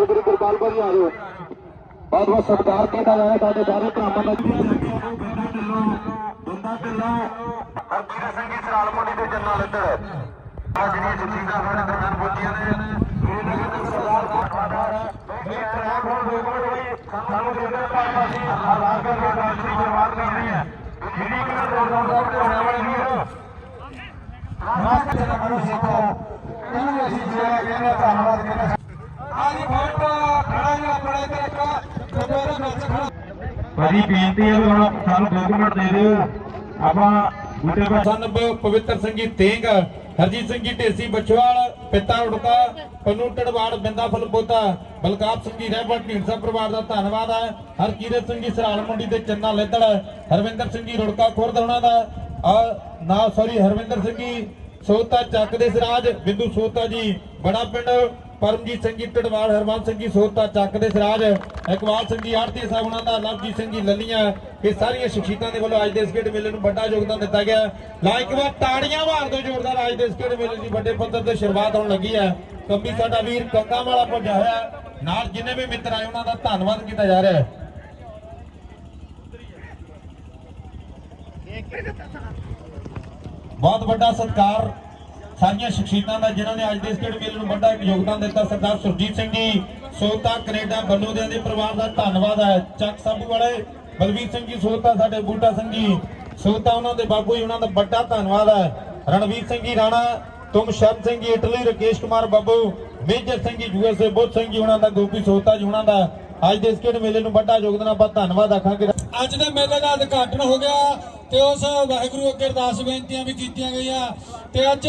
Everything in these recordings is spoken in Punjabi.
ਗੁਰਵਾਲ ਗੁਰੂ ਗੁਰਪਾਲ ਭਾਜੀ ਆ ਜਾਓ ਬਹੁਤ ਬਹੁਤ ਸਤਿਕਾਰ ਕੀਤਾ ਜਾਏ ਸਾਡੇ ਸਾਰੇ ਭਰਾਵਾਂ ਦਾ ਬੰਦਾ ਢਿੱਲੋਂ ਹਰਜੀਤ ਸਿੰਘ ਜੀ ਸਰਾਲ ਮੰਡੀ ਦੇ ਜੰਨਾ ਲੱਦੜ ਅੱਜ ਦੀਆਂ ਜੁੱਤੀਆਂ ਸਾਡੇ ਦਰਸ਼ਨ ਪੁੱਜੀਆਂ ਨੇ ਇਹ ਨਗਰ ਸਰਦਾਰ ਕੋਟਵਾਦਾਰ ਇਹ ਟਰੈਕ ਹੁਣ ਦੋ ਮਿੰਟ ਹੋਈ ਸਾਨੂੰ ਜਿੰਦਰ ਪਾਪਾ ਸੀ ਹਾਲਾਤ ਦੇ ਨਾਲ ਅਸੀਂ ਜਵਾਬ ਕਰ ਰਹੇ ਹਾਂ ਜਿਹੜੀ ਕਿ ਰੋਡ ਰੋਡ ਤੇ ਹੋਣ ਵਾਲੀ ਵੀਰ ਰਾਸਤੇ ਦੇ ਮਨੋ ਸਿੱਖੋ ਇਹਨੂੰ ਵੀ ਅਸੀਂ ਜਿਹੜਾ ਕਹਿੰਦੇ ਧੰਨਵਾਦ ਕਹਿੰਦੇ ਆਜੀ ਫੋਟੋ ਭਾਜੀ, ਬੇਨਤੀ ਹੈ ਵੀ ਸਾਨੂੰ 2 ਮਿੰਟ ਦੇ ਦਿਓ। ਆਪਾਂ ਬੂਟੇ ਪਾ ਸਨਬ ਪਵਿੱਤਰ ਸੰਗੀ ਤੇਂਗ, ਹਰਜੀਤ ਸਿੰਘ ਜੀ ਢੇਸੀ ਬਛਵਾਲ, ਪਿਤਾ ਉੜਕਾ, ਪਨੂ ਟੜਵਾੜ ਬਿੰਦਾ ਫਲਪੋਤਾ, ਬਲਕਾਪ ਸਿੰਘ ਜੀ ਰਹਿਬਰ, ਢੀਂਡਸਾ ਪਰਿਵਾਰ ਦਾ ਧੰਨਵਾਦ ਹੈ। ਹਰਕੀਰਤ ਸਿੰਘ ਜੀ ਸਰਾਲ ਮੰਡੀ ਦੇ ਚੰਨਾ ਲੈਦੜ ਹਰਵਿੰਦਰ ਸਿੰਘ ਜੀ ਰੁੜਕਾ ਖੁਰਦ ਹੋਣਾ ਦਾ। ਨਾ ਸੌਰੀ ਹਰਵਿੰਦਰ ਸਿੰਘ ਜੀ ਸੋਤਾ ਚੱਕ ਦੇ ਸਿਰਾਜ, ਬਿੰਦੂ ਸੋਤਾ ਜੀ, ਬੜਾ ਪਿੰਡ ਪਰਮਜੀਤ ਸਿੰਘ ਜੀ ਟੜਵਾੜ ਹਰਮਨ ਸਿੰਘ ਜੀ ਸੋਤਾ, ਚੱਕ ਦੇ ਸਿਰਾਜ, ਇਕਬਾਲ ਸਿੰਘ ਜੀ ਆੜਤੀ ਸਾਹਿਬ, ਉਹਨਾਂ ਦਾ, ਲਵਜੀਤ ਸਿੰਘ ਜੀ, ਲੱਲੀਆਂ, ਇਹ ਸਾਰੀਆਂ ਸ਼ਖਸੀਅਤਾਂ ਦੇ ਵੱਲੋਂ ਅੱਜ ਦੇ ਇਸ ਖੇਡ ਮੇਲੇ ਨੂੰ ਵੱਡਾ ਯੋਗਦਾਨ ਦਿੱਤਾ ਗਿਆ। ਲਾ ਇੱਕ ਵਾਰ ਤਾੜੀਆਂ ਮਾਰ ਦਿਓ ਜ਼ੋਰਦਾਰ, ਅੱਜ ਦੇ ਇਸ ਖੇਡ ਮੇਲੇ ਦੀ ਵੱਡੇ ਪੱਧਰ ਤੇ ਸ਼ੁਰੂਆਤ ਹੋਣ ਲੱਗੀ ਹੈ। ਕੰਬੀ ਸਾਡਾ ਵੀਰ ਕੰਗਾ ਵਾਲਾ ਪਹੁੰਚਿਆ ਹੋਇਆ ਨਾਲ ਜਿੰਨੇ ਵੀ ਮਿੱਤਰ ਆਏ, ਉਹਨਾਂ ਦਾ ਧੰਨਵਾਦ ਕੀਤਾ ਜਾ ਰਿਹਾ ਹੈ। ਬਹੁਤ ਵੱਡਾ ਸਤਿਕਾਰ ਸਾਰੀਆਂ ਸ਼ਖਸੀਅਤਾਂ ਦਾ ਜਿਨ੍ਹਾਂ ਨੇ ਅੱਜ ਦੇ ਇਸ ਮੇਲੇ ਨੂੰ ਵੱਡਾ ਇੱਕ ਯੋਗਦਾਨ ਦਿੱਤਾ, ਸਰਦਾਰ ਸੁਰਜੀਤ ਸਿੰਘ ਜੀ। ਸੋਤਾ ਕੈਨੇਡਾ, ਬੰਨੋਦਿਆਂ ਦੇ ਪਰਿਵਾਰ ਦਾ ਧੰਨਵਾਦ ਹੈ। ਚੱਕ ਸਾਬੂ ਵਾਲੇ, ਬਲਵੀਰ ਸਿੰਘ ਜੀ ਸੋਤਾ ਸਾਡੇ ਬੂਟਾ ਸਿੰਘ ਜੀ। ਸੋਤਾ ਉਹਨਾਂ ਦੇ ਬਾਪੂ ਜੀ, ਉਹਨਾਂ ਦਾ ਵੱਡਾ ਧੰਨਵਾਦ ਹੈ। ਰਣਵੀਰ ਸਿੰਘ ਜੀ, ਰਾਣਾ ਤੁਮ ਸ਼ਰਨ ਸਿੰਘ ਜੀ, ਇਟਲੀ, ਰਕੇਸ਼ ਕੁਮਾਰ ਬਾਬੂ, ਮੇਜਰ ਸਿੰਘ ਜੀ ਯੂਐਸਏ ਬੁੱਧ ਸਿੰਘ ਜੀ, ਉਹਨਾਂ ਦਾ, ਗੋਪੀ ਸੋਤਾ ਜੀ, ਉਹਨਾਂ ਦਾ। ਅੱਜ ਦੇ ਇਸ ਖੇਡ ਮੇਲੇ ਨੂੰ ਵੱਡਾ ਯੋਗਦਾਨ ਆਪਾਂ ਧੰਨਵਾਦ ਆਖਾਂਗੇ। ਅੱਜ ਦੇ ਮੇਲੇ ਦਾ ਉਦਘਾਟਨ ਹੋ ਗਿਆ। ਤੇ ਉਸ ਵਾਹਿਗੁਰੂ ਅੱਗੇ ਅਰਦਾਸ ਬੇਨਤੀਆਂ ਵੀ ਕੀਤੀਆਂ ਗਈਆਂ। ਤੇ ਅੱਜ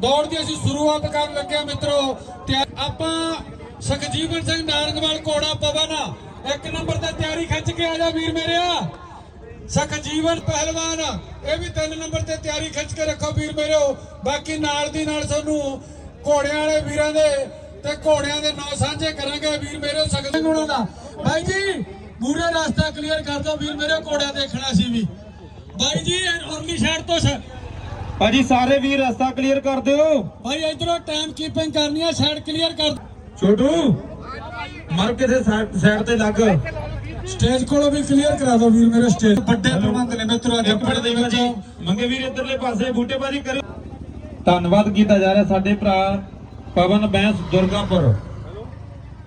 ਦੌੜ ਦੀ ਅਸੀਂ ਸ਼ੁਰੂਆਤ ਕਰਨ ਲੱਗੇ ਮਿੱਤਰੋ। ਤੇ ਆਪਾਂ ਸੁਖਜੀਵਨ ਸਿੰਘ ਨਾਰੰਗਵਾਲ ਕੋੜਾ ਪਵਨ, ਇੱਕ ਨੰਬਰ ਤੇ ਤਿਆਰੀ ਖਿੱਚ ਕੇ ਆ ਜਾ ਵੀਰ ਮੇਰਿਆ ਸੁਖਜੀਵਨ ਪਹਿਲਵਾਨ, ਇਹ ਵੀ ਤਿੰਨ ਨੰਬਰ ਤੇ ਤਿਆਰੀ ਖਿੱਚ ਕੇ ਰੱਖੋ ਵੀਰ ਮੇਰਿਓ ਬਾਕੀ ਨਾਲ ਦੀ ਨਾਲ ਸਾਨੂੰ ਘੋੜਿਆਂ ਵਾਲੇ ਵੀਰਾਂ ਦੇ ਤੇ ਘੋੜਿਆਂ ਦੇ ਨਾਂ ਸਾਂਝੇ ਕਰਾਂਗੇ ਵੀਰ ਮੇਰਿਓ ਸਗਲੇ ਗੁਣਾਂ ਦਾ। ਬਾਈ ਜੀ ਪੂਰਾ ਰਸਤਾ ਕਲੀਅਰ ਕਰ ਦੋ ਵੀਰ ਮੇਰੇ, ਘੋੜਿਆਂ ਦੇਖਣਾ ਸੀ ਵੀ। ਬਾਈ ਜੀ ਔਰਲੀ ਸਾਈਡ ਤੋਂ ਸ- ਭਾਜੀ ਸਾਰੇ ਵੀਰ ਰਸਤਾ ਕਲੀਅਰ ਕਰ ਦਿਓ। ਬਾਈ ਇਧਰੋਂ ਟਾਈਮ ਕੀਪਿੰਗ ਕਰਨੀ ਆ ਸਾਈਡ ਕਲੀਅਰ ਕਰ ਛੋਟੂ ਮਰ ਕਿਸੇ ਸਾਈਡ ਤੇ ਲੱਗ। ਸਟੇਜ ਕੋਲੋਂ ਵੀ ਕਲੀਅਰ ਕਰਾ ਦਿਓ ਵੀਰ ਮੇਰੇ ਸਟੇਜ ਵੱਡੇ ਪ੍ਰਬੰਧ ਨੇ ਮਿੱਤਰੋ ਅੱਜ ਜੱਪੜ ਦੇ ਵਿੱਚ। ਮੰਗੇ ਵੀਰ ਇੱਧਰਲੇ ਪਾਸੇ ਬੂਟੇਬਾਜ਼ੀ ਕਰਿਓ। ਧੰਨਵਾਦ ਕੀਤਾ ਜਾ ਰਿਹਾ ਸਾਡੇ ਭਰਾ ਪਵਨ ਬੈਂਸ ਦੁਰਗਾਪੁਰ।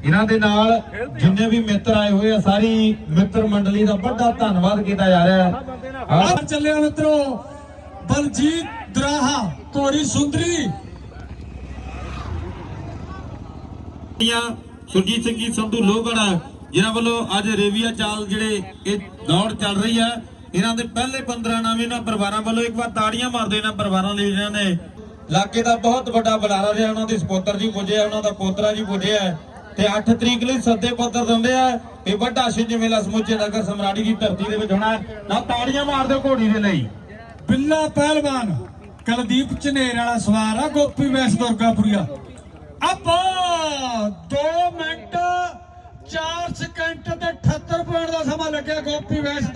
ਇਹਨਾਂ ਦੇ ਨਾਲ ਜਿੰਨੇ ਵੀ ਮਿੱਤਰ ਆਏ ਹੋਏ ਆ ਸਾਰੀ ਮਿੱਤਰ ਮੰਡਲੀ ਦਾ ਵੱਡਾ ਧੰਨਵਾਦ ਕੀਤਾ ਜਾ ਰਿਹਾ ਹੈ। ਆ ਆਹ ਚੱਲਿਆ ਮਿੱਤਰੋ ਬਲਜੀਤ ਦਰਾਹਾ ਘੋੜੀ ਸੁੰਦਰੀ। ਸੁਰਜੀਤ ਸਿੰਘ ਜੀ ਸੰਧੂ ਲੋਹਗੜਾ ਜਿਨ੍ਹਾਂ ਵੱਲੋਂ ਅੱਜ ਰੇਵੀਆ ਚਾਲ ਜਿਹੜੇ ਇਹ ਦੌੜ ਚੱਲ ਰਹੀ ਹੈ ਇਹਨਾਂ ਦੇ ਪਹਿਲੇ 15 ਨਾਮ ਇਹਨਾਂ ਪਰਿਵਾਰਾਂ ਵੱਲੋਂ ਇੱਕ ਵਾਰ ਤਾੜੀਆਂ ਮਾਰਦੇ ਇਹਨਾਂ ਪਰਿਵਾਰਾਂ ਲਈ ਜਿਨ੍ਹਾਂ ਨੇ। ਇਲਾਕੇ ਦਾ ਬਹੁਤ ਵੱਡਾ ਬੁਲਾਰਾ ਰਿਹਾ ਉਹਨਾਂ ਦੇ ਸਪੋਤਰ ਜੀ ਪੁੱਜੇ ਉਹਨਾਂ ਦਾ ਪੋਤਰਾ ਜੀ ਪੁੱਜਿਆ ਤੇ 8 ਤਰੀਕ ਲਈ ਸੱਦੇ ਪੱਤਰ ਦਿੰਦੇ ਆ ਇਹ ਵੱਡਾ ਛਿੰਝ ਮੇਲਾ ਸਮੁੱਚੇ ਨਗਰ ਸਮਰਾੜੀ ਦੀ ਧਰਤੀ ਦੇ ਵਿੱਚ ਹੋਣਾ ਨਾ ਤਾੜੀਆਂ ਮਾਰ ਦਿਓ ਘੋੜੀ ਦੇ ਲਈ। ਬਿੱਲਾ ਪਹਿਲਵਾਨ, ਕਲਦੀਪ ਝਨੇਰ ਵਾਲਾ ਸਵਾਰ ਆ, ਗੋਪੀ ਵੈਸ ਦੁਰਗਾਪੁਰੀਆ ਆਪਾਂ 2 ਮਿੰਟ 4 ਸਕਿੰਟ ਤੇ 78 ਪੁਆਇੰਟ ਦਾ ਸਮਾਂ ਲੱਗਿਆ ਗੋਪੀ ਵੈਸ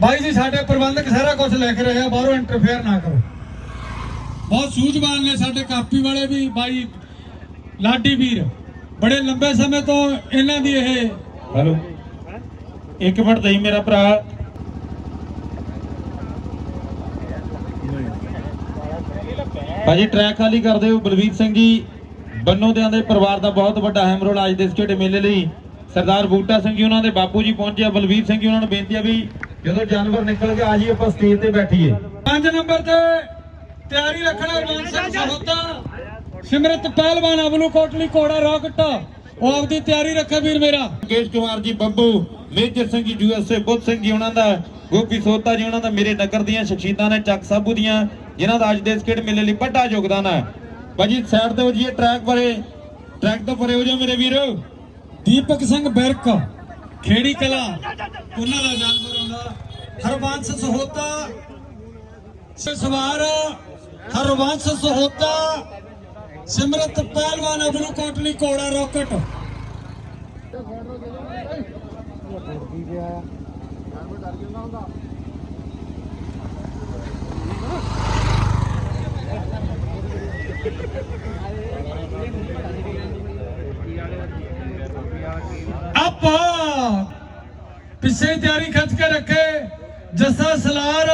ਬਾਈ ਜੀ, ਸਾਡੇ ਪ੍ਰਬੰਧਕ ਸਾਰਾ ਕੁਝ ਲਿਖ ਰਹੇ ਆ, ਬਾਹਰੋਂ ਇੰਟਰਫੇਅਰ ਨਾ ਕਰੋ। ਬਹੁਤ ਸੂਝਵਾਨ ਨੇ ਸਾਡੇ ਕਾਪੀ ਵਾਲੇ ਵੀ ਬਾਈ ਲਾਡੀ ਵੀਰ। ਬੜੇ ਲੰਬੇ ਸਮੇਂ ਤੋਂ ਇਹਨਾਂ ਦੀ ਇਹ ਹੈਲੋ। ਇੱਕ ਮਿੰਟ ਦੇਈ ਮੇਰਾ ਭਰਾ। ਭਾਜੀ ਟਰੈਕ ਖਾਲੀ ਕਰ ਦਿਓ ਬਲਵੀਰ ਸਿੰਘ ਜੀ। ਬੰਨੋਦਿਆਂ ਦੇ ਪਰਿਵਾਰ ਦਾ ਬਹੁਤ ਵੱਡਾ ਅਹਿਮ ਰੋਲ ਅੱਜ ਦੇ ਇਸ ਖੇਡ ਮੇਲੇ ਲਈ। ਸਰਦਾਰ ਬੂਟਾ ਸਿੰਘ ਜੀ ਉਹਨਾਂ ਦੇ ਬਾਪੂ ਜੀ ਪਹੁੰਚੇ ਆ। ਬਲਵੀਰ ਸਿੰਘ ਜੀ ਉਹਨਾਂ ਨੂੰ ਬੇਨਤੀ ਆ ਵੀ ਜਦੋਂ ਜਾਨਵਰ ਨਿਕਲ ਕੇ ਆ ਜੀ ਆਪਾਂ ਸਟੇਜ ਤੇ ਬੈਠੀਏ। ਪੰਜ ਨੰਬਰ ਤੇ ਤਿਆਰੀ ਰੱਖਣਾ ਰਮਨ ਸਿੰਘ ਸਹੋਤਾ। ਸਿਮਰਤ ਪਹਿਲਵਾਨ ਅਬਲੂ ਕੋਟਲੀ ਕੋੜਾ ਰਾਕਟ। ਉਹ ਆਪਦੀ ਤਿਆਰੀ ਰੱਖੇ ਵੀਰ ਮੇਰਾ। ਕੇਸ਼ ਕੁਮਾਰ ਜੀ ਬੱਬੂ ਮੇਜਰ ਸਿੰਘ ਜੀ ਯੂਐਸਏ ਬੁੱਧ ਸਿੰਘ ਜੀ ਉਹਨਾਂ ਦਾ ਗੋਪੀ ਸੋਤਾ ਜੀ ਉਹਨਾਂ ਦਾ ਮੇਰੇ ਨਗਰ ਦੀਆਂ ਸ਼ਖਸੀਅਤਾਂ ਨੇ ਚੱਕ ਸਾਬੂ ਦੀਆਂ ਜਿਨ੍ਹਾਂ ਦਾ ਅੱਜ ਦੇ ਇਸ ਖੇਡ ਮੇਲੇ ਲਈ ਵੱਡਾ ਯੋਗਦਾਨ ਹੈ। ਭਾਜੀ ਸਾਈਡ ਤੇ ਹੋ ਜੀਏ ਟਰੈਕ ਪਰੇ। ਟਰੈਕ ਤੋਂ ਪਰੇ ਹੋ ਜਾ ਮੇਰੇ ਵੀਰ। ਦੀਪਕ ਸਿੰਘ ਬਿਰਕ ਖੇੜੀ ਕਲਾ ਉਹਨਾਂ ਦਾ ਜਾਨਵਰ ਹੁੰਦਾ। ਹਰਵੰਸ ਸਹੋਤਾ ਸ- हरवंश सहोता सिमरत पहलवान अबरू कोटली, कोड़ा रॉकेट। अब पिछे तैयारी खच के रखे जसा सलार।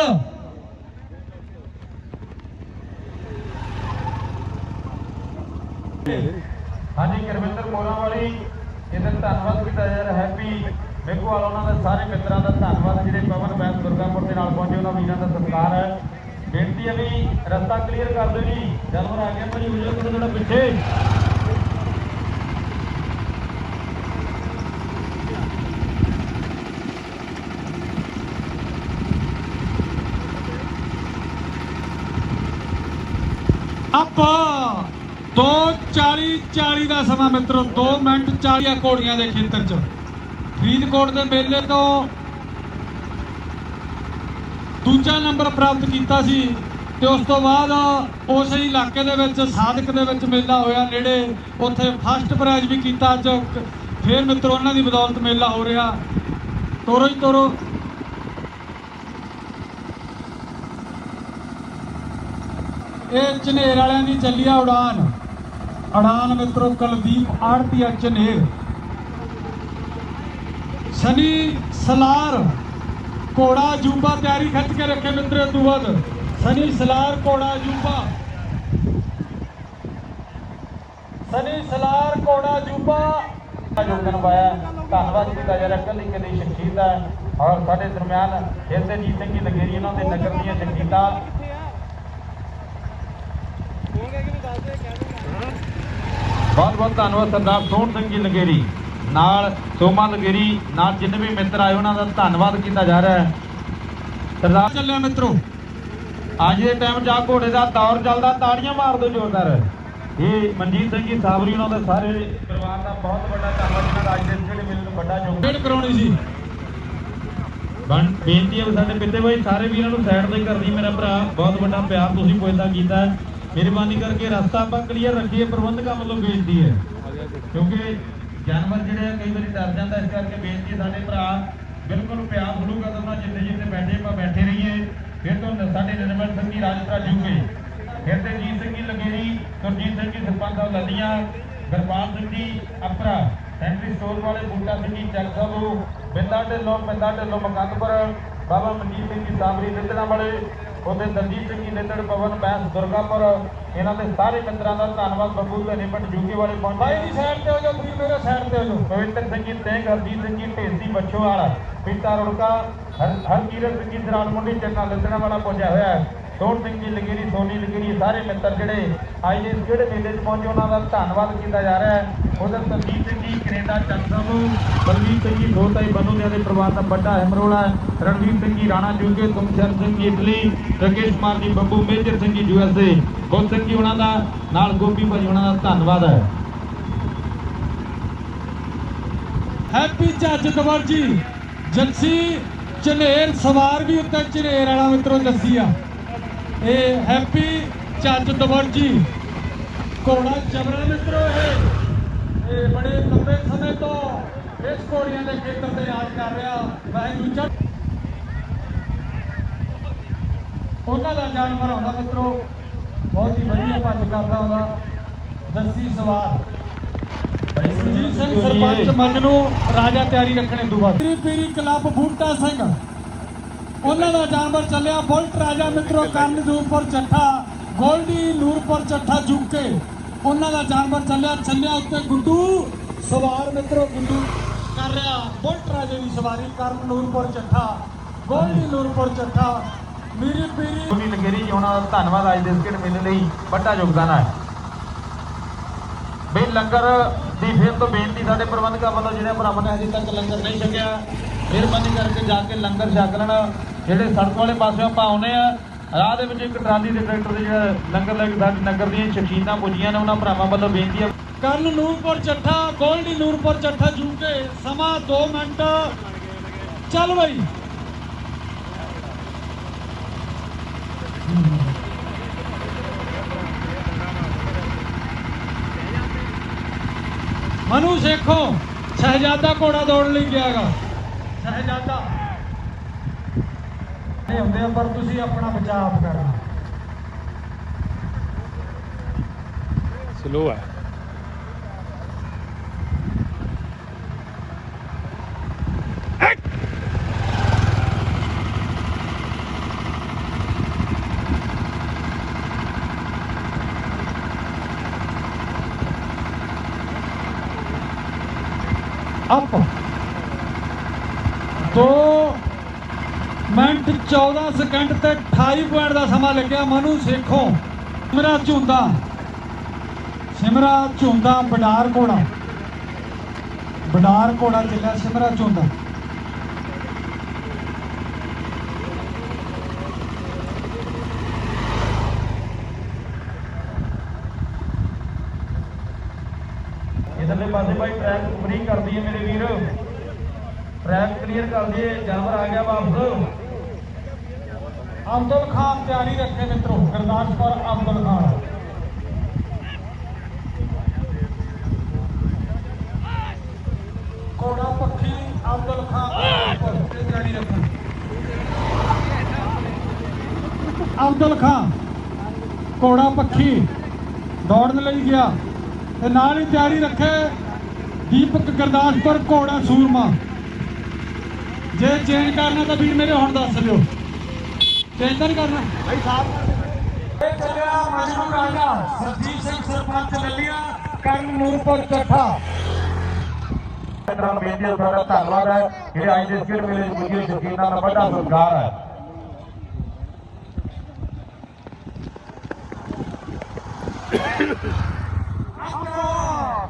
ਹਾਂਜੀ ਗੁਰਵਿੰਦਰ ਮੋਰਾਂ ਵਾਲੀ ਇਹਦਾ ਧੰਨਵਾਦ ਕੀਤਾ ਜਾ ਰਿਹਾ। ਹੈਪੀ ਮੇਘਵਾਲ ਉਹਨਾਂ ਦੇ ਸਾਰੇ ਮਿੱਤਰਾਂ ਦਾ ਧੰਨਵਾਦ। ਜਿਹੜੇ ਪਵਨ ਬੈਂਸ ਦੁਰਗਾਪੁਰ ਦੇ ਨਾਲ ਪਹੁੰਚੇ, ਉਹਨਾਂ ਵੀਰਾਂ ਦਾ ਸਤਿਕਾਰ ਹੈ। ਬੇਨਤੀ ਹੈ ਵੀ ਰਸਤਾ ਕਲੀਅਰ ਕਰ ਦਿਓ ਜੀ। ਜਾਨਵਰ ਆ ਗਿਆ ਭਾਜੀ ਹੋ ਥੋੜਾ ਪਿੱਛੇ ਅਪ 2:40 40 ਦਾ ਸਮਾਂ ਮਿੱਤਰੋ 2 ਮਿੰਟ 40 ਘੋੜੀਆਂ ਦੇ ਖੇਤਰ 'ਚ। ਫਰੀਦਕੋਟ ਦੇ ਮੇਲੇ ਤੋਂ ਦੂਜਾ ਨੰਬਰ ਪ੍ਰਾਪਤ ਕੀਤਾ ਸੀ ਤੇ ਉਸ ਤੋਂ ਬਾਅਦ ਉਸ ਇਲਾਕੇ ਦੇ ਵਿੱਚ, ਸਾਦਕ ਦੇ ਵਿੱਚ ਮੇਲਾ ਹੋਇਆ। ਨੇੜੇ ਉੱਥੇ ਫਸਟ ਪ੍ਰਾਈਜ਼ ਵੀ ਕੀਤਾ ਅੱਜ। ਫੇਰ ਮਿੱਤਰੋ, ਉਹਨਾਂ ਦੀ ਬਦੌਲਤ ਮੇਲਾ ਹੋ ਰਿਹਾ। ਤੋਰੋ ਹੀ ਤੋਰੋ। ਇਹ ਚਨੇਰ ਵਾਲਿਆਂ ਦੀ ਚੱਲੀ ਆ ਉਡਾਨ। ਉਡਾਨ ਮਿੱਤਰੋ ਕੁਲਦੀਪ ਆੜਤੀਆ ਝਨੇਰ। ਸਨੀ ਸਲਾਰ, ਘੋੜਾ ਜੂਬਾ ਤਿਆਰੀ ਖਿੱਚ ਕੇ ਰੱਖੇ ਮਿੱਤਰੋ ਤੋਂ ਬਾਅਦ ਸਨੀ ਸਲਾਰ, ਘੋੜਾ ਜੂਬਾ। ਸਨੀ ਸਲਾਰ, ਘੋੜਾ ਜੂਬਾ। ਯੋਗਦਾਨ ਪਾਇਆ, ਧੰਨਵਾਦ ਕੀਤਾ ਜਾ ਰਿਹਾ ਕੱਲੀ ਕਦੀ ਸ਼ਖਸੀਅਤ ਹੈ। ਔਰ ਸਾਡੇ ਦਰਮਿਆਨ ਹਿਰਦੇਜੀਤ ਸਿੰਘ ਜੀ ਲਗੇਰੀ ਉਹਨਾਂ ਦੇ ਨਗਰ ਦੀਆਂ ਸ਼ਖਸੀਅਤਾਂ ਬਹੁਤ ਬਹੁਤ ਧੰਨਵਾਦ ਸਰਦਾਰ ਸੋਹਣ ਸਿੰਘ ਜੀ ਲਗੇਰੀ ਨਾਲ ਸੋਮਾ ਲਗੇਰੀ ਨਾਲ ਜਿੰਨੇ ਵੀ ਮਿੱਤਰ ਆਏ ਉਹਨਾਂ ਦਾ ਧੰਨਵਾਦ ਕੀਤਾ ਜਾ ਰਿਹਾ ਹੈ। ਸਰਦਾਰ ਚੱਲਿਆ ਮਿੱਤਰੋ। ਅੱਜ ਦੇ ਟਾਈਮ ਆ ਘੋੜੇ ਦਾ ਦੌਰ ਚੱਲਦਾ ਤਾੜੀਆਂ ਮਾਰ ਦਿਓ ਜ਼ੋਰਦਾਰ। ਇਹ ਮਨਜੀਤ ਸਿੰਘ ਜੀ ਸਾਬਰੀ ਉਹਨਾਂ ਦੇ ਸਾਰੇ ਪਰਿਵਾਰ ਦਾ ਬਹੁਤ ਵੱਡਾ ਧੰਨਵਾਦ ਜਿਨ੍ਹਾਂ ਦਾ ਅੱਜ ਦੇ ਜਿਹੜੇ ਮਿਲਣ ਨੂੰ ਵੱਡਾ ਯੋਗਦਾਨ ਕਰਾਉਣੀ ਸੀ। ਬਣ ਬੇਨਤੀ ਹੈ ਸਾਡੇ ਪਿੱਤੇ ਬਾਈ ਸਾਰੇ ਵੀਰਾਂ ਨੂੰ ਸਾਈਡ ਤੇ ਕਰਦੀ ਮੇਰਾ ਭਰਾ ਬਹੁਤ ਵੱਡਾ ਪਿਆਰ ਤੁਸੀਂ ਪੁੱਛਦਾ ਕੀਤਾ। ਮਿਹਰਬਾਨੀ ਕਰਕੇ ਰਸਤਾ ਆਪਾਂ ਕਲੀਅਰ ਰੱਖੀਏ ਪ੍ਰਬੰਧਕਾਂ ਵੱਲੋਂ ਬੇਨਤੀ ਹੈ। ਕਿਉਂਕਿ ਜਾਨਵਰ ਜਿਹੜੇ ਆ, ਕਈ ਵਾਰੀ ਡਰ ਜਾਂਦਾ, ਇਸ ਕਰਕੇ ਬੇਨਤੀ ਸਾਡੇ ਭਰਾ, ਬਿਲਕੁਲ ਪਿਆਰ ਸਲੂਕ ਅਦਰ ਨਾਲ ਜਿੱਥੇ ਜਿੱਥੇ ਬੈਠੇ ਆਪਾਂ ਬੈਠੇ ਰਹੀਏ। ਫਿਰ ਤੋਂ ਸਾਡੇ ਨਿਰਮਲ ਸਿੰਘ ਜੀ ਰਾਜਪੁਰਾ ਜੂਗੇ ਫਿਰ ਤੇ ਜੀਤ ਸਿੰਘ ਜੀ ਲਗੇਰੀ ਗੁਰਜੀਤ ਸਿੰਘ ਜੀ ਸਰਪੰਚ ਸਾਹਿਬ ਲੱਲੀਆਂ, ਗੁਰਪਾਲ ਸਿੰਘ ਜੀ ਅਪਰਾ ਸੈਂਟਰੀ ਸਟੋਰ ਵਾਲੇ ਬੂਟਾ ਸਿੰਘ ਜੀ ਚੱਕ ਸਾਹਿਬ ਬਿੰਦਾ ਢਿੱਲੋਂ ਬਿੰਦਾ ਢਿੱਲੋਂ ਮਕੰਦਪੁਰ, ਬਾਬਾ ਮਨਜੀਤ ਸਿੰਘ ਜੀ ਸਾਬਰੀ ਨਿੱਤਣਾ ਵਾਲੇ। ਉਹਦੇ ਦਲਜੀਤ ਸਿੰਘ ਜੀ ਨਿੱਤੜ ਪਵਨ ਬੈਂਸ ਦੁਰਗਾਪੁਰ ਇਹਨਾਂ ਦੇ ਸਾਰੇ ਮਿੱਤਰਾਂ ਦਾ ਧੰਨਵਾਦ ਬੱਬੂ ਦੇ ਪਿੰਡ ਜੂਗੇ ਵਾਲੇ ਪਹੁੰਚੇ। ਬਾਈ ਦੀ ਸਾਈਡ ਤੇ ਹੋ ਜਾਓ ਤੁਸੀਂ ਮੇਰੇ ਸਾਈਡ ਤੇ ਹੋ ਜਾਓ। ਪਵਿੱਤਰ ਸਿੰਘ ਜੀ ਤੇਗ ਹਰਜੀਤ ਸਿੰਘ ਜੀ ਢੇਸੀ ਬੱਚੋਵਾਲ ਪਿਤਾ ਰੁੜਕਾ ਹਰ ਹਰਕੀਰਤ ਸਿੰਘ ਜੀ ਦਰਾਲ ਮੁੰਡੀ ਚੰਨਾ ਲੱਦਣਾ ਵਾਲਾ ਪਹੁੰਚਿਆ ਹੋਇਆ ਹੈ। ਸੋਹਣ ਸਿੰਘ ਜੀ ਲਗੇਰੀ ਸੋਨੀ ਲਗੇਰੀ ਸਾਰੇ ਮਿੱਤਰ ਜਿਹੜੇ ਅੱਜ ਦੇ ਇਸ ਜਿਹੜੇ ਮੇਲੇ 'ਚ ਪਹੁੰਚੇ, ਉਹਨਾਂ ਦਾ ਧੰਨਵਾਦ ਕੀਤਾ ਜਾ ਰਿਹਾ ਹੈ। ਉਧਰ ਸੰਦੀਪ ਸਿੰਘ ਜੀ, ਕੈਨੇਡਾ ਚੱਕ ਸਾਹਿਬ ਬਲਵੀਰ ਸਿੰਘ ਜੀ ਦੋਤਾਈ ਬੰਨੂ ਦੇ ਪਰਿਵਾਰ ਦਾ ਵੱਡਾ ਅਹਿਮਰੋਲਾ ਰਣਵੀਰ ਸਿੰਘ ਜੀ, ਰਾਣਾ ਜੂਗੇ, ਤੁਮਸ਼ਰ ਸਿੰਘ ਜੀ, ਇਟਲੀ, ਰਕੇਸ਼ ਕੁਮਾਰ ਜੀ, ਬੱਬੂ, ਮੇਜਰ ਸਿੰਘ ਜੀ ਯੂਐਸਏ ਬੁੱਧ ਸਿੰਘ ਜੀ, ਉਹਨਾਂ ਦਾ ਨਾਲ ਗੋਪੀ ਭਾਜੀ, ਉਹਨਾਂ ਦਾ ਧੰਨਵਾਦ ਹੈ। ਹੈਪੀ ਜੱਜ ਦਵਰ ਜੀ ਜੰਸੀ ਝਨੇਰ ਸਵਾਰ ਵੀ ਉੱਤੇ ਚਨੇਰ ਵਾਲਾ ਮਿੱਤਰੋ ਜੱਸੀ ਆ। ਇਹ ਹੈਪੀ ਜੱਜ ਦਵਰ ਜੀ। ਘੋੜਾ ਜਬਰਾ ਮਿੱਤਰੋ ਇਹ। ਇਹ ਬੜੇ ਲੰਬੇ ਸਮੇਂ ਤੋਂ ਇਸ ਘੋੜੀਆਂ ਦੇ ਖੇਤਰ ਤੇ ਰਾਜ ਕਰ ਰਿਹਾ ਵਾਹਿਗੁਰੂ ਚੱਲ ਉਹਨਾਂ ਦਾ ਜਾਨਵਰ ਹੁੰਦਾ ਮਿੱਤਰੋ ਬਹੁਤ ਹੀ ਵਧੀਆ ਭੱਜ ਕਰਦਾ ਹੁੰਦਾ ਜੱਸੀ ਸਵਾਰ ਸੁਰਜੀਤ ਸਿੰਘ ਸਰਪੰਚ ਮੰਨ ਨੂੰ ਰਾਜਾ ਤਿਆਰੀ ਰੱਖਣੇ ਤੋਂ ਬਾਅਦ। ਪੀਰੀ ਪੀਰੀ ਕਲੱਬ ਬੂਟਾ ਸਿੰਘ। ਉਹਨਾਂ ਦਾ ਜਾਨਵਰ ਚੱਲਿਆ ਬੁਲਟ ਰਾਜਾ ਮਿੱਤਰੋ ਕੰਨ ਦੇ ਉੱਪਰ ਚੱਠਾ ਗੋਲਡੀ ਨੂਰਪੁਰ ਚੱਠਾ ਜੁਕੇ ਉਹਨਾਂ ਦਾ ਜਾਨਵਰ ਚੱਲਿਆ ਚੱਲਿਆ ਉੱਤੇ ਗੁੱਡੂ। ਸਵਾਰ ਮਿੱਤਰੋ ਗੁੱਡੂ ਕਰ ਰਿਹਾ ਬੁਲਟ ਰਾਜੇ ਦੀ ਸਵਾਰੀ ਕਰਨ ਨੂਰਪੁਰ ਚੱਠਾ ਗੋਲਡੀ ਨੂਰਪੁਰ ਚੱਠਾ। ਮੀਰੀ ਪੀਰੀ ਸੁਨੀ ਲਗੇਰੀ ਜੀ ਉਹਨਾਂ ਦਾ ਧੰਨਵਾਦ ਅੱਜ ਦੇ ਇਸ ਖੇਡ ਮੇਲੇ ਲਈ ਵੱਡਾ ਯੋਗਦਾਨ ਹੈ ਬਈ ਲੰਗਰ ਦੀ ਫਿਰ ਤੋਂ ਬੇਨਤੀ ਸਾਡੇ ਪ੍ਰਬੰਧਕਾਂ ਵੱਲੋਂ ਜਿਹੜੇ ਭਰਾਵਾਂ ਨੇ ਅਜੇ ਤੱਕ ਲੰਗਰ ਨਹੀਂ ਛਕਿਆ ਮਿਹਰਬਾਨੀ ਕਰਕੇ ਜਾ ਕੇ ਲੰਗਰ ਛਕ ਲੈਣ। ਜਿਹੜੇ ਸੜਕ ਵਾਲੇ ਪਾਸਿਓਂ ਆਪਾਂ ਆਉਨੇ ਆ ਰਾਹ ਦੇ ਵਿੱਚ ਇੱਕ ਟਰਾਲੀ ਦੇ ਟਰੈਕਟਰ ਦੇ ਜਿਹੜਾ ਲੰਗਰ ਲੈ ਕੇ ਸਾਡੇ ਨਗਰ ਦੀਆਂ ਸ਼ਖਸੀਅਤਾਂ ਪੁੱਜੀਆਂ ਨੇ ਉਹਨਾਂ ਭਰਾਵਾਂ ਵੱਲੋਂ ਬੇਨਤੀ ਹੈ। ਕਰਨ ਨੂਰਪੁਰ ਚੱਠਾ ਗੋਲਡੀ ਨੂਰਪੁਰ ਚੱਠਾ ਜੂਕੇ ਸਮਾਂ 2 ਮਿੰਟ। ਚੱਲ ਬਈ। ਮਨੂ ਸੇਖੋ ਸ਼ਹਿਜ਼ਾਦਾ ਘੋੜਾ ਦੌੜ ਲਈ ਗਿਆਗਾ। ਸ਼ਹਿਜ਼ਾਦਾ। ਨਹੀਂ ਹੁੰਦੇ ਪਰ ਤੁਸੀਂ ਆਪਣਾ ਬਚਾਅ ਆਪ ਕਰਨਾ। ਸਲੋ ਹੈ ਮਿੰਟ 14 ਸਕਿੰਟ ਤੇ 28 ਪੁਆਇੰਟ ਦਾ ਸਮਾਂ ਲੱਗਿਆ। ਮਨੂ ਸੇਖੋਂ, ਸਿਮਰਾ ਝੁੰਦਾ। ਸਿਮਰਾ ਝੁੰਦਾ ਬਡਾਰ ਕੋੜਾ ਬਡਾਰ ਕੋੜਾ ਚੱਲਿਆ ਸਿਮਰਾ ਝੁੰਦਾ। ਇਧਰਲੇ ਪਾਸੇ ਭਾਈ ਟਰੈਕ ਫ੍ਰੀ ਕਰਦੀ ਹੈ ਮੇਰੇ ਵੀਰ। ਟਰੈਕ ਕਲੀਅਰ ਕਰ ਦਈਏ। ਜਾਨਵਰ ਆ ਗਿਆ ਵਾਪਸ। ਅਬਦੁਲ ਖਾਨ ਤਿਆਰੀ ਰੱਖੇ ਮਿੱਤਰੋ ਗੁਰਦਾਸਪੁਰ ਅਬਦੁਲ ਖਾਨ। ਕੋੜਾ ਪੱਖੀ ਅਬਦੁਲ ਖਾਨ ਗੁਰਦਾਸਪੁਰ ਤਿਆਰੀ ਰੱਖਣ। ਅਬਦੁਲ ਖਾਨ ਕੋੜਾ ਪੱਖੀ ਦੌੜਨ ਲਈ ਗਿਆ ਤੇ ਨਾਲ ਹੀ ਤਿਆਰੀ ਰੱਖੇ ਦੀਪਕ ਗੁਰਦਾਸਪੁਰ ਘੋੜਾ ਸੂਰਮਾ। ਜੇ ਚੇਂਜ ਕਰਨਾ ਤਾਂ ਵੀਰ ਮੇਰੇ ਹੁਣ ਦੱਸ ਦਿਓ। ਚੇਂਜ ਤਾਂ ਨਹੀਂ ਕਰਨਾ। ਭਾਈ ਸਾਹਿਬ। ਇਹ ਚੱਲਿਆ ਮਜਨੂ ਰਾਜਾ ਸਰਜੀਤ ਸਿੰਘ ਸਰਪੰਚ ਲੱਲੀਆਂ ਕਰਨ ਨੂਰਪੁਰ ਚੱਠਾ। ਇਹਨਾਂ ਨੂੰ ਬੇਨਤੀ ਹੈ ਤੁਹਾਡਾ ਧੰਨਵਾਦ ਹੈ। ਜਿਹੜੇ ਅੱਜ ਦੇ ਸਕਿੱਟ ਮੇਲੇ ਵਿੱਚ ਪੁੱਜੇ ਸ਼ਕੀਨਾਂ ਦਾ ਵੱਡਾ ਸਤਿਕਾਰ ਹੈ।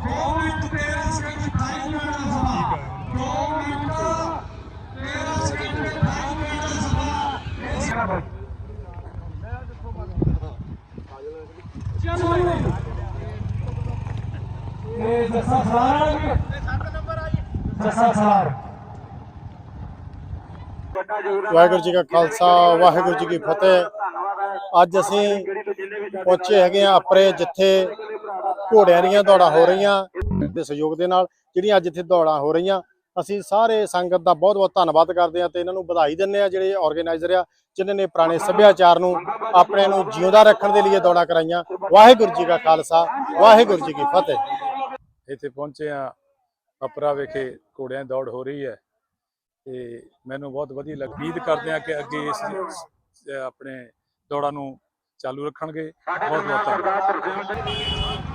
ਦੋ ਮਿੰਟ 13 ਸਕਿੰਟ 28 ਮਿੰਟ ਦਾ ਸਮਾਂ ਦੋ ਮਿੰਟ 13 ਸਕਿੰਟ 28 ਮਿੰਟ ਦਾ ਚਲੋ ਇਹ ਜੱਸਾ ਸਲਾਰ ਜੱਸਾ ਸਲਾਰ ਵਾਹਿਗੁਰੂ ਜੀ ਕਾ ਖਾਲਸਾ, ਵਾਹਿਗੁਰੂ ਜੀ ਕੀ ਫਤਿਹ। ਅੱਜ ਅਸੀਂ ਪਹੁੰਚੇ ਹੈਗੇ ਆ ਅਪਰੇ ਜਿੱਥੇ ਘੋੜਿਆਂ ਦੀਆਂ ਦੌੜਾਂ ਹੋ ਰਹੀਆਂ, ਦੇ ਸਹਿਯੋਗ ਦੇ ਨਾਲ, ਜਿਹੜੀਆਂ ਅੱਜ ਇੱਥੇ ਦੌੜਾਂ ਹੋ ਰਹੀਆਂ। ਅਸੀਂ ਸਾਰੇ ਸੰਗਤ ਦਾ ਬਹੁਤ ਬਹੁਤ ਧੰਨਵਾਦ ਕਰਦੇ ਹਾਂ ਤੇ ਇਹਨਾਂ ਨੂੰ ਵਧਾਈ ਦਿੰਦੇ ਆ ਜਿਹੜੇ ਆਰਗੇਨਾਈਜ਼ਰ ਆ, ਜਿਨ੍ਹਾਂ ਨੇ ਪੁਰਾਣੇ ਸੱਭਿਆਚਾਰ ਨੂੰ ਆਪਣੇ ਨੂੰ ਜਿਉਂਦਾ ਰੱਖਣ ਦੇ ਲਈ ਇਹ ਦੌੜਾਂ ਕਰਾਈਆਂ। ਵਾਹਿਗੁਰੂ ਜੀ ਕਾ ਖਾਲਸਾ, ਵਾਹਿਗੁਰੂ ਜੀ ਕੀ ਫਤਿਹ। ਇੱਥੇ ਪਹੁੰਚੇ ਆ ਅਪਰਾ ਵਿਖੇ ਘੋੜਿਆਂ ਦੀ ਦੌੜ ਹੋ ਰਹੀ ਹੈ ਤੇ ਮੈਨੂੰ ਬਹੁਤ ਵਧੀਆ ਲੱਗ ਉਮੀਦ ਕਰਦੇ ਆ ਕਿ ਅੱਗੇ ਇਸ ਆਪਣੇ ਦੌੜਾਂ ਨੂੰ ਚਾਲੂ ਰੱਖਣਗੇ। ਬਹੁਤ ਬਹੁਤ ਧੰਨਵਾਦ।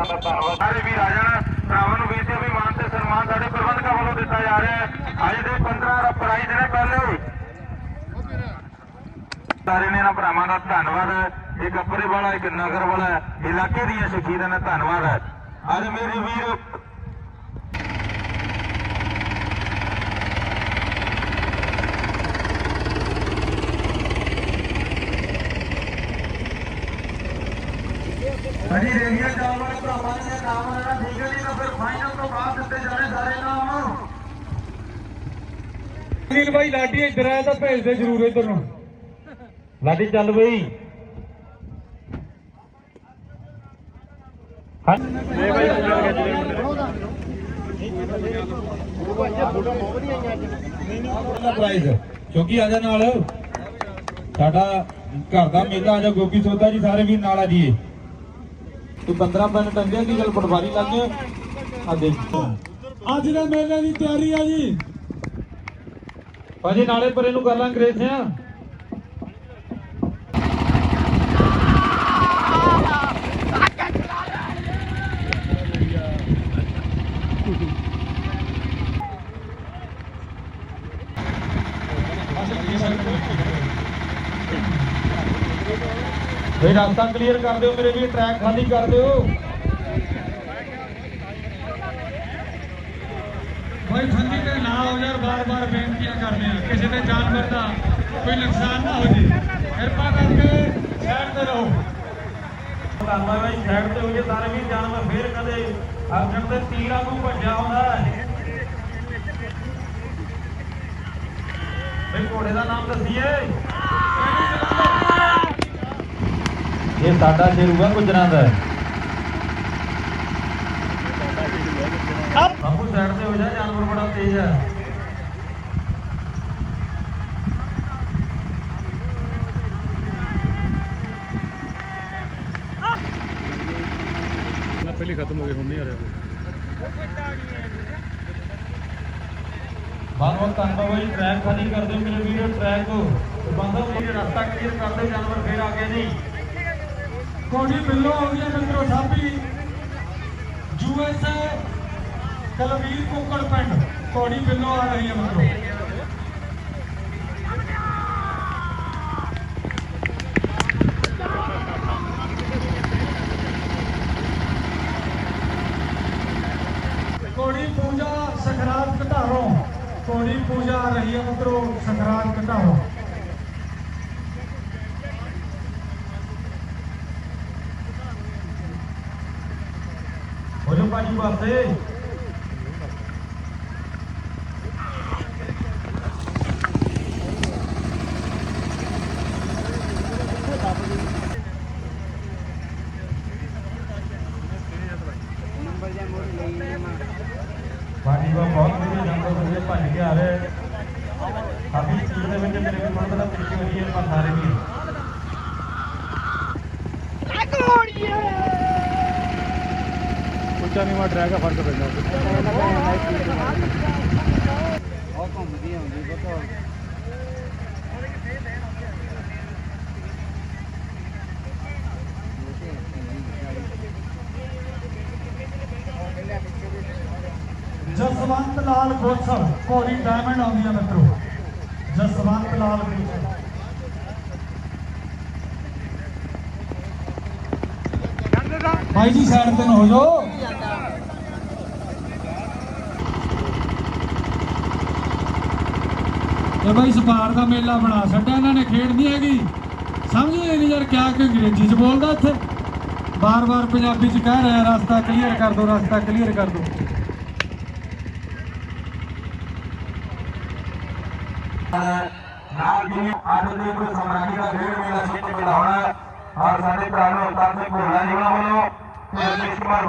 ਸਾਰੇ ਵੀਰ ਆ ਭਰਾਵਾਂ ਨੂੰ ਬੇਨਤੀ ਵੀ ਮਾਨ ਤੇ ਸਨਮਾਨ ਸਾਡੇ ਪ੍ਰਬੰਧਕਾਂ ਵੱਲੋਂ ਦਿੱਤਾ ਜਾ ਰਿਹਾ ਹੈ। ਅੱਜ ਦੇ 15 ਪ੍ਰਾਈਜ਼ ਨੇ ਪਹਿਲੇ ਸਾਰੇ ਨੇ ਇਹਨਾਂ ਭਰਾਵਾਂ ਦਾ ਧੰਨਵਾਦ ਹੈ। ਇੱਕ ਅੱਪਰੇ ਵਾਲਾ, ਇੱਕ ਨਗਰ ਵਾਲਾ ਇਲਾਕੇ ਦੀਆਂ ਸ਼ਖੀਰਾਂ ਦਾ ਧੰਨਵਾਦ ਹੈ। ਅੱਜ ਮੇਰੇ ਵੀਰ ਹਾਂਜੀ ਰੇਡੀਓ ਚੱਲਣ ਵਾਲੇ ਭਰਾਵਾਂ ਨੇ ਨਾਮ ਲੈਣਾ ਠੀਕ ਹੈ ਜੀ ਤਾਂ ਫਿਰ ਫਾਈਨਲ ਤੋਂ ਬਾਅਦ ਦਿੱਤੇ ਜਾਣੇ ਸਾਰੇ ਨਾਮ। ਅਨਿਲ ਭਾਈ ਲਾਡੀ ਇੱਧਰ ਆਇਆ ਤਾਂ ਭੇਜ ਦੇ ਜ਼ਰੂਰ ਇੱਧਰ ਨੂੰ। ਲਾਡੀ ਚੱਲ ਬਈ। ਦਾ ਪ੍ਰਾਈਜ਼ ਕਿਉਂਕਿ ਆਜਾ ਨਾਲ। ਸਾਡਾ ਘਰ ਦਾ ਮੇਲਾ ਆਜਾ ਗੋਪੀ ਸੋਦਾ ਜੀ ਸਾਰੇ ਵੀ ਨਾਲ ਆ ਜੀਏ ਤੂੰ 15 ਪੈਨ ਟੰਗਿਆ ਕੀ ਗੱਲ ਪਟਵਾਰੀ ਲੱਗ ਆ ਦੇਖ। ਅੱਜ ਦੇ ਮੇਲੇ ਦੀ ਤਿਆਰੀ ਆ ਜੀ। ਭਾਜੀ ਨਾਲੇ ਪਰੇ ਨੂੰ ਕਰ ਲਾਂ ਵੇ ਰਸਤਾ ਕਲੀਅਰ ਕਰ ਦਿਓ ਮੇਰੇ ਵੀ ਟਰੈਕ ਖਾਲੀ ਕਰ ਦਿਓ। ਭਾਈ ਠੰਡੀ ਤੇ ਨਾ ਹੋ ਯਾਰ ਬਾਰ-ਬਾਰ ਬੇਨਤੀਆਂ ਕਰਦੇ ਆ ਕਿਸੇ ਦੇ ਜਾਨਵਰ ਦਾ ਕੋਈ ਨੁਕਸਾਨ ਨਾ ਹੋ ਜੇ। ਕਿਰਪਾ ਕਰਕੇ ਸਾਈਡ ਤੇ ਰਹੋ। ਧੰਨਵਾਦ ਬਾਈ ਸਾਈਡ ਤੇ ਹੋ ਜੇ ਸਾਰੇ ਵੀ ਜਾਨਵਰ ਫੇਰ ਕਦੇ ਅਰਜਨ ਤੇ ਤੀਰਾਂ ਨੂੰ ਭੱਜਿਆ ਹੁੰਦਾ ਬਈ ਘੋੜੇ ਦਾ ਨਾਮ ਦੱਸੀਏ। ਇਹ ਸਾਡਾ ਸ਼ੇਰੂ ਆ ਗੁਜਰਾਂ ਦਾ ਬਾਪੂ ਸਾਈਡ ਤੇ ਹੋ ਜਾ ਜਾਨਵਰ ਬੜਾ ਤੇਜ਼ ਹੈ। ਪਹਿਲੇ ਖਤਮ ਹੋ ਗਏ ਹੁਣ ਨਹੀਂ ਆ ਰਿਹਾ। ਬਹੁਤ ਬਹੁਤ ਧੰਨਵਾਦ ਬਾਈ ਟਰੈਕ ਖਾਲੀ ਕਰ ਦਿਓ ਮੇਰੇ ਵੀਰੋ ਟਰੈਕ ਤੇ ਬੰਦਾ ਰਸਤਾ ਕਲੀਅਰ ਕਰ ਦਿਓ ਜਾਨਵਰ ਫੇਰ ਆ ਗਏ ਨਹੀਂ ਕੋਡੀ ਬਿੱਲੋ ਹੋ ਮਿੱਤਰੋ ਸਾਬੀ। ਯੂਐਸਏ ਕਲਵੀਰ ਕੋਕੜ ਪਿੰਡ। ਕੋਡੀ ਬਿੱਲੋ ਆ ਰਹੀ ਹੈ ਮਿੱਤਰੋ। ਕੋੜੀ ਪੂਜਾ ਸਖਰਾਤ ਘਟਾਰੋ। ਕੋੜੀ ਪੂਜਾ ਆ ਰਹੀ ਹੈ ਮਿੱਤਰੋ ਸਖਰਾਤ ਘਟਾਰੋ ਹੋ ਜਾਓ ਭਾਜੀ ਪਾਸੇ ਭਾਜੀ ਵਾ ਬਹੁਤ ਵਧੀਆ ਜੰਗਲ ਤੋਂ ਜਿਹੜੇ ਭੱਜ ਕੇ ਆ ਰਹੇ ਕਾਫੀ ਸਪੀਡ ਦੇ ਵਿੱਚ ਮੇਰੇ ਕੋਲ ਥੋੜਾ ਬੜਾ ਪਿੱਛੇ ਹੋ ਰਹੀ ਹੈ ਪਰ ਸਾਰੇ ਵੀ ਉੱਚਾ ਨੀਵਾਂ ਟਰੈਕ ਆ ਫ਼ਰਕ ਪੈਂਦਾ ਜਸਵੰਤ ਲਾਲ ਗੋਸਲ ਕੋੜੀ ਡਾਇਮੰਡ ਆਉਂਦੀ ਹੈ ਮਿੱਤਰੋ ਜਸਵੰਤ ਲਾਲ ਗੋਸਲ। ਭਾਈ ਜੀ ਸਾਈਡ ਤੇ ਨੂੰ ਹੋ ਜਾਓ। ਇਹ ਭਾਈ ਸਪਾਰ ਦਾ ਮੇਲਾ ਬਣਾ ਛੱਡਿਆ, ਇਹਨਾਂ ਨੇ ਖੇਡ ਨਹੀਂ ਹੈਗੀ। ਸਮਝਦੇ ਨਹੀਂ ਯਾਰ ਕਿਆ ਕਿ ਅੰਗਰੇਜ਼ੀ ਚ ਬੋਲਦਾ ਇੱਥੇ। ਬਾਰ-ਬਾਰ ਪੰਜਾਬੀ ਚ ਕਹਿ ਰਿਹਾ, ਰਸਤਾ ਕਲੀਅਰ ਕਰ ਦਿਓ ਰਸਤਾ ਕਲੀਅਰ ਕਰ ਦਿਓ ਨਾਲ ਜੀ ਅੱਜ ਦੇ ਕੋਈ ਸਮਾਜੀ ਦਾ ਖੇਡ ਮੇਲਾ ਸੀ ਤੇ ਔਰ ਸਾਡੇ ਭਰਾ ਨੂੰ ਉਤਾਰ ਸਿੰਘ ਭੋਲਾ ਜੀ ਵੱਲੋਂ, ਤੇ ਰਮੇਸ਼ ਕੁਮਾਰ